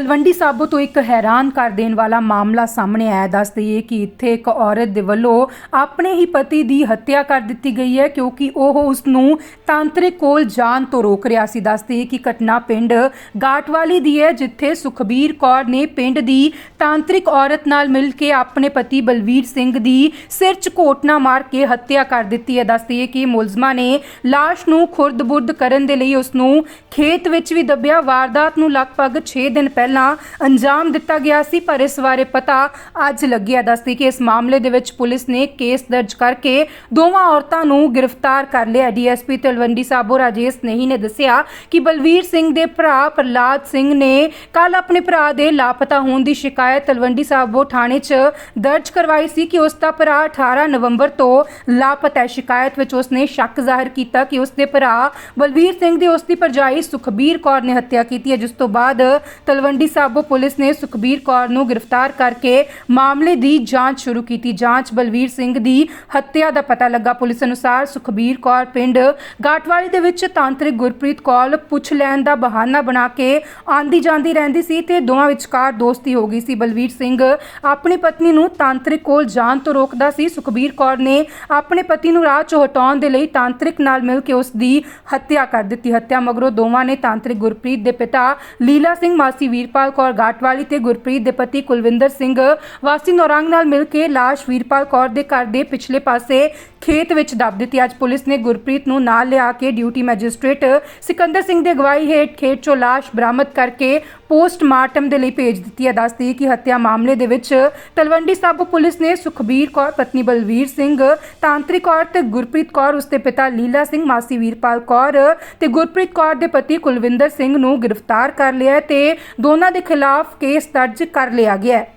ਤਲਵੰਡੀ ਸਾਬੋ ਤੋਂ ਇੱਕ ਹੈਰਾਨ ਕਰ ਦੇਣ ਵਾਲਾ ਮਾਮਲਾ ਸਾਹਮਣੇ ਆਇਆ। ਦੱਸ ਦਈਏ ਕਿ ਇੱਥੇ ਇੱਕ ਔਰਤ ਦੇ ਵੱਲੋਂ ਆਪਣੇ ਹੀ ਪਤੀ ਦੀ ਹੱਤਿਆ ਕਰ ਦਿੱਤੀ ਗਈ ਹੈ, ਕਿਉਂਕਿ ਉਹ ਉਸ ਨੂੰ ਤਾਂਤਰਿਕ ਕੋਲ ਜਾਣ ਤੋਂ ਰੋਕ ਰਿਹਾ ਸੀ। ਦੱਸ ਦਈਏ ਕਿ ਘਟਨਾ ਪਿੰਡ ਗਾਟਵਾਲੀ ਦੀ ਹੈ, ਜਿੱਥੇ ਸੁਖਬੀਰ ਕੌਰ ਨੇ ਪਿੰਡ ਦੀ ਤਾਂਤਰਿਕ ਔਰਤ ਨਾਲ ਮਿਲ ਕੇ ਆਪਣੇ ਪਤੀ ਬਲਵੀਰ ਸਿੰਘ ਦੀ ਸਿਰ 'ਚ ਕੋਟਨਾ ਮਾਰ ਕੇ ਹੱਤਿਆ ਕਰ ਦਿੱਤੀ ਹੈ। ਦੱਸ ਦਈਏ ਕਿ ਮੁਲਜ਼ਮਾਂ ਨੇ ਲਾਸ਼ ਨੂੰ ਖੁਰਦ-ਬੁਰਦ ਕਰਨ ਦੇ ਲਈ ਉਸ ਨੂੰ ਖੇਤ ਵਿੱਚ ਵੀ ਦੱਬਿਆ। ਵਾਰਦਾਤ ਨੂੰ ਲਗਭਗ 6 ਦਿਨ ਪਹਿਲਾਂ ਅੰਜਾਮ ਦਿੱਤਾ ਗਿਆ ਸੀ, ਪਰ ਇਸ ਬਾਰੇ ਪਤਾ ਅੱਜ ਲੱਗਿਆ ਦੱਸਦੀ ਕਿ ਇਸ ਮਾਮਲੇ ਦੇ ਵਿੱਚ ਪੁਲਿਸ ਨੇ ਕੇਸ ਦਰਜ ਕਰਕੇ ਦੋਵਾਂ ਔਰਤਾਂ ਨੂੰ ਗ੍ਰਿਫਤਾਰ ਕਰ ਲਿਆ। ਡੀਐਸਪੀ ਤਲਵੰਡੀ ਸਾਬੋ ਰਾਜੇਸ਼ ਨਹੀ ਨੇ ਦੱਸਿਆ ਕਿ ਬਲਵੀਰ ਸਿੰਘ ਦੇ ਭਰਾ ਪ੍ਰਲਾਦ ਸਿੰਘ ਨੇ ਕੱਲ ਆਪਣੇ ਭਰਾ ਦੇ ਲਾਪਤਾ ਹੋਣ ਦੀ ਸ਼ਿਕਾਇਤ ਤਲਵੰਡੀ ਸਾਬੋ ਥਾਣੇ 'ਚ ਦਰਜ ਕਰਵਾਈ ਸੀ ਕਿ ਉਸ ਦਾ ਭਰਾ 18 ਨਵੰਬਰ ਤੋਂ ਲਾਪਤਾ ਹੈ। ਸ਼ਿਕਾਇਤ ਵਿੱਚ ਉਸ ਨੇ ਸ਼ੱਕ ਜ਼ਾਹਿਰ ਕੀਤਾ ਕਿ ਉਸ ਦੇ ਭਰਾ ਬਲਵੀਰ ਸਿੰਘ ਦੀ ਉਸ ਦੀ ਭਰਜਾਈ ਸੁਖਬੀਰ ਕੌਰ ਨੇ ਹੱਤਿਆ ਕੀਤੀ ਹੈ, ਜਿਸ ਤੋਂ ਬਾਅਦ ਤਲਵੰਡੀ ਸਾਬੋ ਪੁਲਿਸ ਨੇ ਸੁਖਬੀਰ ਕੌਰ ਨੂੰ ਗ੍ਰਿਫਤਾਰ ਕਰਕੇ ਮਾਮਲੇ ਦੀ ਜਾਂਚ ਸ਼ੁਰੂ ਕੀਤੀ। ਜਾਂਚ ਬਲਵੀਰ ਸਿੰਘ ਦੀ ਹੱਤਿਆ ਦਾ ਪਤਾ ਲੱਗਾ। ਪੁਲਿਸ ਅਨੁਸਾਰ ਸੁਖਬੀਰ ਕੌਰ ਪਿੰਡ ਗਾਟਵਾਲੀ ਦੇ ਵਿੱਚ ਤਾਂਤਰਿਕ ਗੁਰਪ੍ਰੀਤ ਕੌਰ ਪੁੱਛ ਲੈਣ ਦਾ ਬਹਾਨਾ ਬਣਾ ਕੇ ਆਂਦੀ ਜਾਂਦੀ ਰਹਿੰਦੀ ਸੀ ਤੇ ਦੋਵਾਂ ਵਿਚਕਾਰ ਦੋਸਤੀ ਹੋ ਗਈ ਸੀ। ਬਲਵੀਰ ਸਿੰਘ ਆਪਣੀ ਪਤਨੀ ਨੂੰ ਤਾਂਤਰਿਕ ਕੋਲ ਜਾਣ ਤੋਂ ਰੋਕਦਾ ਸੀ। ਸੁਖਬੀਰ ਕੌਰ ਨੇ ਆਪਣੇ ਪਤੀ ਨੂੰ ਰਾਹ ਚੋਂ ਹਟਾਉਣ ਦੇ ਲਈ ਤਾਂਤਰਿਕ ਨਾਲ ਮਿਲ ਕੇ ਉਸ ਦੀ ਹੱਤਿਆ ਕਰ ਦਿੱਤੀ। ਹੱਤਿਆ ਮਗਰੋਂ ਦੋਵਾਂ ਨੇ ਤਾਂਤਰਿਕ ਗੁਰਪ੍ਰੀਤ ਦੇ ਪਿਤਾ ਲੀਲਾ ਸਿੰਘ ਮਾਸੀ ਵੀਰਪਾਲ ਕੌਰ ਗਾਟਵਾਲੀ ਤੇ ਗੁਰਪ੍ਰੀਤ ਦੇ ਪਤੀ ਕੁਲਵਿੰਦਰ ਸਿੰਘ ਵਾਸੀ ਨੌਰੰਗ ਨਾਲ ਮਿਲ ਕੇ ਲਾਸ਼ ਵੀਰਪਾਲ ਕੌਰ ਦੇ ਘਰ ਦੇ ਪਿਛਲੇ ਪਾਸੇ ਖੇਤ ਵਿੱਚ ਦੱਬ ਦਿੱਤੀ। ਅੱਜ ਪੁਲਿਸ ਨੇ ਗੁਰਪ੍ਰੀਤ ਨੂੰ ਨਾਲ ਲਿਆ ਕੇ ਡਿਊਟੀ ਮੈਜਿਸਟ੍ਰੇਟ ਸਿਕੰਦਰ ਸਿੰਘ ਦੇ ਅਗਵਾਈ ਹੇਠ ਖੇਤ ਚੋਂ ਲਾਸ਼ ਬਰਾਮਦ ਕਰਕੇ ਪੋਸਟਮਾਰਟਮ ਦੇ ਲਈ ਭੇਜ ਦਿੱਤੀ ਹੈ। ਦੱਸਦੀ ਕਿ ਹੱਤਿਆ ਮਾਮਲੇ ਦੇ ਵਿੱਚ ਤਲਵੰਡੀ ਸਾਬੋ ਪੁਲਿਸ ਨੇ ਸੁਖਬੀਰ ਕੌਰ, ਪਤਨੀ ਬਲਵੀਰ ਸਿੰਘ, ਤਾਂਤਰਿਕ ਕੌਰ ਤੇ ਗੁਰਪ੍ਰੀਤ ਕੌਰ, ਉਸਦੇ ਪਿਤਾ ਲੀਲਾ ਸਿੰਘ, ਮਾਸੀ ਵੀਰਪਾਲ ਕੌਰ ਤੇ ਗੁਰਪ੍ਰੀਤ ਕੌਰ ਦੇ ਪਤੀ ਕੁਲਵਿੰਦਰ ਸਿੰਘ ਨੂੰ ਗ੍ਰਿਫਤਾਰ ਕਰ ਲਿਆ ਹੈ ਤੇ ਦੋਨਾਂ ਦੇ ਖਿਲਾਫ ਕੇਸ ਦਰਜ ਕਰ ਲਿਆ ਗਿਆ ਹੈ।